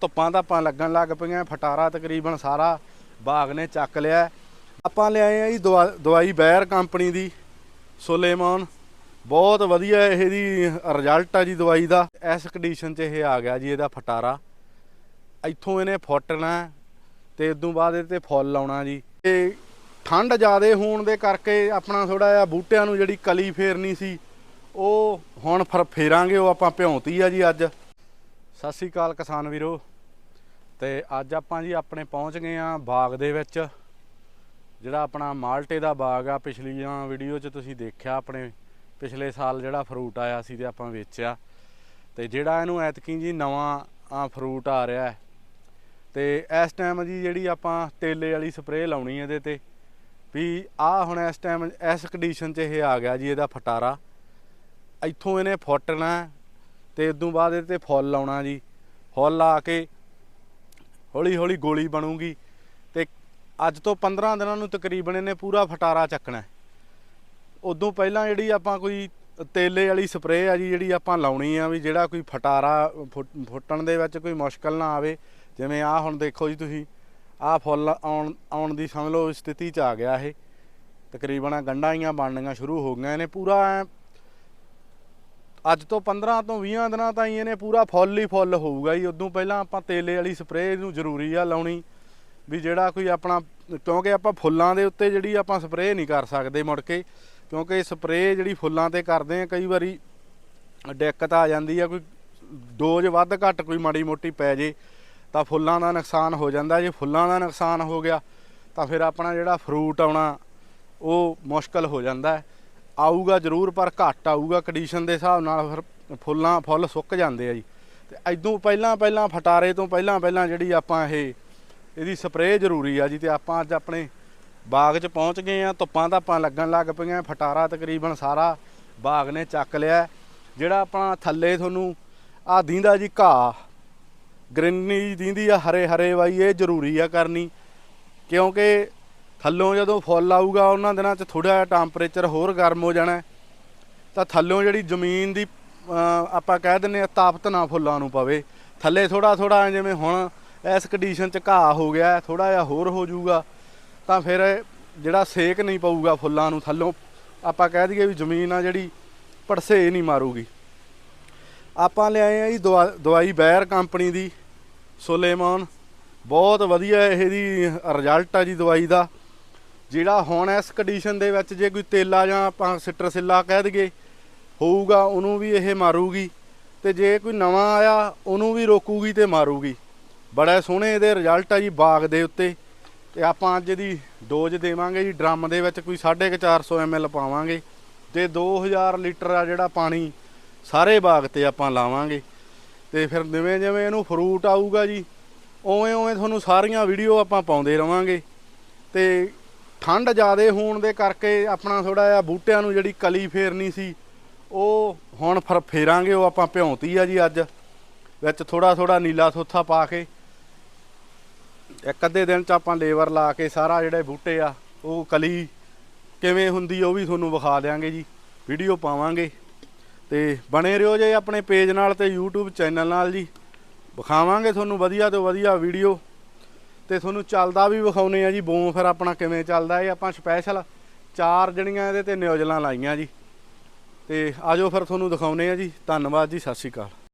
ਧੁੱਪਾਂ ਧਾਪਾਂ ਲੱਗਣ ਲੱਗ ਪਈਆਂ, ਫਟਾਰਾ ਤਕਰੀਬਨ ਸਾਰਾ ਬਾਗ ਨੇ ਚੱਕ ਲਿਆ। ਆਪਾਂ ਲਿਆਏ ਆ ਜੀ ਦਵਾ- ਦਵਾਈ ਬੈਰ ਕੰਪਨੀ ਦੀ, ਸੁਲੇਮਾਨ। ਬਹੁਤ ਵਧੀਆ ਇਹਦੀ ਰਿਜ਼ਲਟ ਆ ਜੀ ਦਵਾਈ ਦਾ। ਇਸ ਕੰਡੀਸ਼ਨ 'ਚ ਇਹ ਆ ਗਿਆ ਜੀ ਇਹਦਾ ਫਟਾਰਾ। ਇੱਥੋਂ ਇਹਨੇ ਫੁੱਟਣਾ ਤੇ ਉਦੋਂ ਬਾਅਦ ਇਹ ਤੇ ਫੁੱਲ ਲਾਉਣਾ ਜੀ। ਤੇ ਠੰਡ ਜ਼ਿਆਦੇ ਹੋਣ ਦੇ ਕਰਕੇ ਆਪਣਾ ਥੋੜਾ ਜਿਹਾ ਬੂਟਿਆਂ ਨੂੰ ਜਿਹੜੀ ਕਲੀ ਫੇਰਨੀ ਸੀ, ਉਹ ਹੁਣ ਫਿਰ ਫੇਰਾਂਗੇ, ਉਹ ਆਪਾਂ ਭਿਉਂਤੀ ਆ ਜੀ ਅੱਜ। ਸਤਿ ਸ੍ਰੀ ਅਕਾਲ ਕਿਸਾਨ ਵੀਰੋ। ਤੇ ਅੱਜ ਆਪਾਂ ਜੀ ਆਪਣੇ ਪਹੁੰਚ ਗਏ ਆ ਬਾਗ ਦੇ ਵਿੱਚ। ਜਿਹੜਾ ਆਪਣਾ ਮਾਲਟੇ ਦਾ ਬਾਗ ਆ ਪਿਛਲੀਆਂ ਵੀਡੀਓ 'ਚ ਤੁਸੀਂ ਦੇਖਿਆ ਆਪਣੇ, ਪਿਛਲੇ ਸਾਲ ਜਿਹੜਾ ਫਰੂਟ ਆਇਆ ਸੀ ਤੇ ਆਪਾਂ ਵੇਚਿਆ। ਤੇ ਜਿਹੜਾ ਇਹਨੂੰ ਐਤਕੀ ਜੀ ਨਵਾਂ, ਆ ਫਰੂਟ ਆ ਰਿਹਾ ਹੈ। ਤੇ ਇਸ ਟਾਈਮ ਜੀ ਜਿਹੜੀ ਆਪਾਂ ਤੇਲੇ ਵਾਲੀ ਸਪਰੇਅ ਲਾਉਣੀ ਇਹਦੇ ਤੇ, ਵੀ ਆ ਹੁਣ ਇਸ ਟਾਈਮ ਇਸ ਕੰਡੀਸ਼ਨ 'ਚ ਇਹ ਆ ਗਿਆ ਜੀ ਇਹਦਾ ਫਟਾਰਾ। ਇੱਥੋਂ ਇਹਨੇ ਫੁੱਟਣਾ ਤੇ ਉਦੋਂ ਬਾਅਦ ਇਹਦੇ ਤੇ ਫੁੱਲ ਲਾਉਣਾ ਜੀ। ਫੁੱਲ ਲਾ ਕੇ ਹੌਲੀ ਹੌਲੀ ਗੋਲੀ ਬਣੂਗੀ। ਤੇ ਅੱਜ ਤੋਂ 15 ਦਿਨਾਂ ਨੂੰ ਤਕਰੀਬਨ ਇਹਨੇ ਪੂਰਾ ਫਟਾਰਾ ਚੱਕਣਾ। ਉਦੋਂ ਪਹਿਲਾਂ ਜਿਹੜੀ ਆਪਾਂ ਕੋਈ ਤੇਲੇ ਵਾਲੀ ਸਪਰੇਅ ਆ ਜੀ, ਜਿਹੜੀ ਆਪਾਂ ਲਾਉਣੀ ਆ ਵੀ ਜਿਹੜਾ ਕੋਈ ਫਟਾਰਾ ਫੁੱਟ- ਫੁੱਟਣ ਦੇ ਵਿੱਚ ਕੋਈ ਮੁਸ਼ਕਲ ਨਾ ਆਵੇ। ਜਿਵੇਂ ਆ ਹੁਣ ਦੇਖੋ ਜੀ ਤੁਸੀਂ ਆ ਫੁੱਲ ਆਉਣ ਆਉਣ ਦੀ ਸਮਝ ਲਓ, ਸਥਿਤੀ 'ਚ ਆ ਗਿਆ ਇਹ। ਤਕਰੀਬਨ ਆਹ ਗੰਢਾਂ ਬਣਨੀਆਂ ਸ਼ੁਰੂ ਹੋ ਗਈਆਂ। ਇਹਨੇ ਪੂਰਾ ਅੱਜ ਤੋਂ 15 ਤੋਂ 20 ਦਿਨਾਂ ਤਾਈਂ ਇਹਨੇ ਪੂਰਾ ਫੁੱਲ ਹੀ ਫੁੱਲ ਹੋਊਗਾ ਜੀ। ਉਦੋਂ ਪਹਿਲਾਂ ਆਪਾਂ ਤੇਲੇ ਵਾਲੀ ਸਪਰੇਅ ਨੂੰ ਜ਼ਰੂਰੀ ਆ ਲਾਉਣੀ, ਵੀ ਜਿਹੜਾ ਕੋਈ ਆਪਣਾ, ਕਿਉਂਕਿ ਆਪਾਂ ਫੁੱਲਾਂ ਦੇ ਉੱਤੇ ਜਿਹੜੀ ਆਪਾਂ ਸਪਰੇਅ ਨਹੀਂ ਕਰ ਸਕਦੇ ਮੁੜ ਕੇ, ਕਿਉਂਕਿ ਸਪਰੇਅ ਜਿਹੜੀ ਫੁੱਲਾਂ ਤੇ ਕਰਦੇ ਆ, ਕਈ ਵਾਰੀ ਦਿੱਕਤ ਆ ਜਾਂਦੀ ਆ, ਕੋਈ ਡੋਜ਼ ਵੱਧ ਘੱਟ ਕੋਈ ਮਾੜੀ ਮੋਟੀ ਪੈ ਜੇ, ਤਾਂ ਫੁੱਲਾਂ ਦਾ ਨੁਕਸਾਨ ਹੋ ਜਾਂਦਾ। ਜੇ ਫੁੱਲਾਂ ਦਾ ਨੁਕਸਾਨ ਹੋ ਗਿਆ, ਤਾਂ ਫਿਰ ਆਪਣਾ ਜਿਹੜਾ ਫਰੂਟ ਆਉਣਾ, ਉਹ ਮੁਸ਼ਕਲ ਹੋ ਜਾਂਦਾ। ਹੈ ਆਊਗਾ ਜ਼ਰੂਰ, ਪਰ ਘੱਟ ਆਊਗਾ ਕੰਡੀਸ਼ਨ ਦੇ ਹਿਸਾਬ ਨਾਲ ਫਿਰ ਫੁੱਲਾਂ, ਫੁੱਲ ਸੁੱਕ ਜਾਂਦੇ ਆ ਜੀ। ਤੇ ਐਦੋਂ ਪਹਿਲਾਂ ਪਹਿਲਾਂ ਫਟਾਰੇ ਤੋਂ ਪਹਿਲਾਂ ਪਹਿਲਾਂ ਜਿਹੜੀ ਆਪਾਂ ਇਹ, ਇਹਦੀ ਸਪਰੇਅ ਜ਼ਰੂਰੀ ਆ ਜੀ, ਤੇ ਆਪਾਂ ਅੱਜ ਆਪਣੇ ਬਾਗ 'ਚ ਪਹੁੰਚ ਗਏ ਆ, ਧੁੱਪਾਂ ਧਾਪਾਂ ਲੱਗਣ ਲੱਗ ਪਈਆਂ, ਫਟਾਰਾ ਤਕਰੀਬਨ ਸਾਰਾ ਬਾਗ ਨੇ ਚੱਕ ਲਿਆ। ਜਿਹੜਾ ਆਪਣਾ ਥੱਲੇ ਤੁਹਾਨੂੰ ਆ ਦੀਂਦਾ ਜੀ ਘਾਹ, ਗ੍ਰੀਨਰੀ ਦੀਂਦੀ ਆ ਹਰੇ ਹਰੇ ਵਾਈ ਇਹ ਜ਼ਰੂਰੀ ਆ ਕਰਨੀ, ਕਿਉਂਕਿ ਥੱਲੋਂ ਜਦੋਂ ਫੁੱਲ ਆਊਗਾ, ਉਹਨਾਂ ਦਿਨਾਂ 'ਚ ਥੋੜਾ ਜਿਹਾ ਟੈਂਪਰੇਚਰ ਹੋਰ ਗਰਮ ਹੋ ਜਾਣਾ ਤਾਂ ਥੱਲੋਂ ਜਿਹੜੀ ਜ਼ਮੀਨ ਦੀ ਆਪਾਂ ਕਹਿ ਦਿੰਨੇ ਆ ਤਾਪਤ ਨਾ ਫੁੱਲਾਂ ਨੂੰ ਪਵੇ। ਥੱਲੇ ਥੋੜਾ ਥੋੜਾ ਜਿਵੇਂ ਹੁਣ ਇਸ ਕੰਡੀਸ਼ਨ 'ਚ ਘਾਹ ਹੋ ਗਿਆ ਥੋੜਾ ਜਿਹਾ ਹੋਰ ਹੋ ਜਾਊਗਾ, ਤਾਂ ਫਿਰ ਜਿਹੜਾ ਸੇਕ ਨਹੀਂ ਪਊਗਾ ਫੁੱਲਾਂ ਨੂੰ ਥੱਲੋਂ, ਆਪਾਂ ਕਹਿ ਦਈਏ ਵੀ ਜ਼ਮੀਨ ਆ ਜਿਹੜੀ ਪੜਸੇ ਨਹੀਂ ਮਾਰੂਗੀ। ਆਪਾਂ ਲਿਆਏ ਆ ਜੀ ਦਵਾ- ਦਵਾਈ ਬੈਰ ਕੰਪਨੀ ਦੀ, ਸੁਲੇਮਾਨ। ਬਹੁਤ ਵਧੀਆ ਇਹਦੀ ਰਿਜ਼ਲਟ ਆ ਜੀ ਦਵਾਈ ਦਾ। ਜਿਹੜਾ ਹੁਣ ਇਸ ਕੰਡੀਸ਼ਨ ਦੇ ਵਿੱਚ ਜੇ ਕੋਈ ਤੇਲਾ ਜਾਂ ਆਪਾਂ ਸਿਟਰਸਿਲਾ ਕਹਿ ਦਈਏ, ਹੋਊਗਾ, ਉਹਨੂੰ ਵੀ ਇਹ ਮਾਰੂਗੀ। ਤੇ ਜੇ ਕੋਈ ਨਵਾਂ ਆਇਆ, ਉਹਨੂੰ ਵੀ ਰੋਕੂਗੀ ਤੇ ਮਾਰੂਗੀ। ਬੜਾ ਸੋਹਣੇ ਇਹਦੇ ਰਿਜ਼ਲਟ ਆ ਜੀ ਬਾਗ ਦੇ ਉੱਤੇ। ਤੇ ਆਪਾਂ ਅੱਜ ਇਹਦੀ ਡੋਜ਼ ਦੇਵਾਂਗੇ ਜੀ ਡਰਮ ਦੇ ਵਿੱਚ ਕੋਈ 450 ml ਪਾਵਾਂਗੇ। ਤੇ 2000 ਲੀਟਰ ਆ ਜਿਹੜਾ ਪਾਣੀ, ਸਾਰੇ ਬਾਗ ਤੇ ਆਪਾਂ ਲਾਵਾਂਗੇ। ਤੇ ਫਿਰ ਜਿਵੇਂ ਜਿਵੇਂ ਇਹਨੂੰ ਫਰੂਟ ਆਊਗਾ ਜੀ, ਉਵੇਂ ਉਵੇਂ ਤੁਹਾਨੂੰ ਸਾਰੀਆਂ ਵੀਡੀਓ ਆਪਾਂ ਪਾਉਂਦੇ ਰਵਾਂਗੇ। ਤੇ ਠੰਡ ਜ਼ਿਆਦੇ ਹੋਣ ਦੇ ਕਰਕੇ ਆਪਣਾ ਥੋੜਾ ਜਿਹਾ ਬੂਟਿਆਂ ਨੂੰ ਜਿਹੜੀ ਕਲੀ ਫੇਰਨੀ ਸੀ, ਉਹ ਹੁਣ ਫਿਰ, ਫੇਰਾਂਗੇ, ਉਹ ਆਪਾਂ ਭਿਉਂਤੀ ਆ ਜੀ ਅੱਜ। ਵਿੱਚ ਥੋੜਾ ਥੋੜਾ ਨੀਲਾ ਥੋਥਾ ਪਾ ਕੇ, ਇੱਕ ਅੱਧੇ ਦਿਨ ਚ ਆਪਾਂ ਲੇਬਰ ਲਾ ਕੇ ਸਾਰਾ ਜਿਹੜੇ ਬੂਟੇ ਆ, ਉਹ ਕਲੀ ਕਿਵੇਂ ਹੁੰਦੀ ਉਹ ਵੀ ਤੁਹਾਨੂੰ ਵਿਖਾ ਦਿਆਂਗੇ ਜੀ, ਵੀਡੀਓ ਪਾਵਾਂਗੇ। ਤੇ ਬਣੇ ਰਹੋ ਜੇ ਆਪਣੇ ਪੇਜ ਨਾਲ ਤੇ YouTube ਚੈਨਲ ਨਾਲ ਜੀ, ਵਿਖਾਵਾਂਗੇ ਤੁਹਾਨੂੰ ਵਧੀਆ ਤੋਂ ਵਧੀਆ ਵੀਡੀਓ। ਤੇ ਤੁਹਾਨੂੰ ਚੱਲਦਾ ਵੀ ਵਿਖਾਉਨੇ ਆ ਜੀ, ਬੂਮ ਫਿਰ ਆਪਣਾ ਕਿਵੇਂ ਚੱਲਦਾ ਇਹ ਆਪਾਂ ਸਪੈਸ਼ਲ ਚਾਰ ਜਣੀਆਂ ਇਹਦੇ ਤੇ ਨਿਊਜ਼ਲਾਂ ਲਾਈਆਂ ਜੀ। ਤੇ ਆਜੋ ਫਿਰ ਤੁਹਾਨੂੰ ਦਿਖਾਉਨੇ ਆ ਜੀ, ਧੰਨਵਾਦ ਜੀ, ਸਤਿ ਸ਼੍ਰੀ ਅਕਾਲ।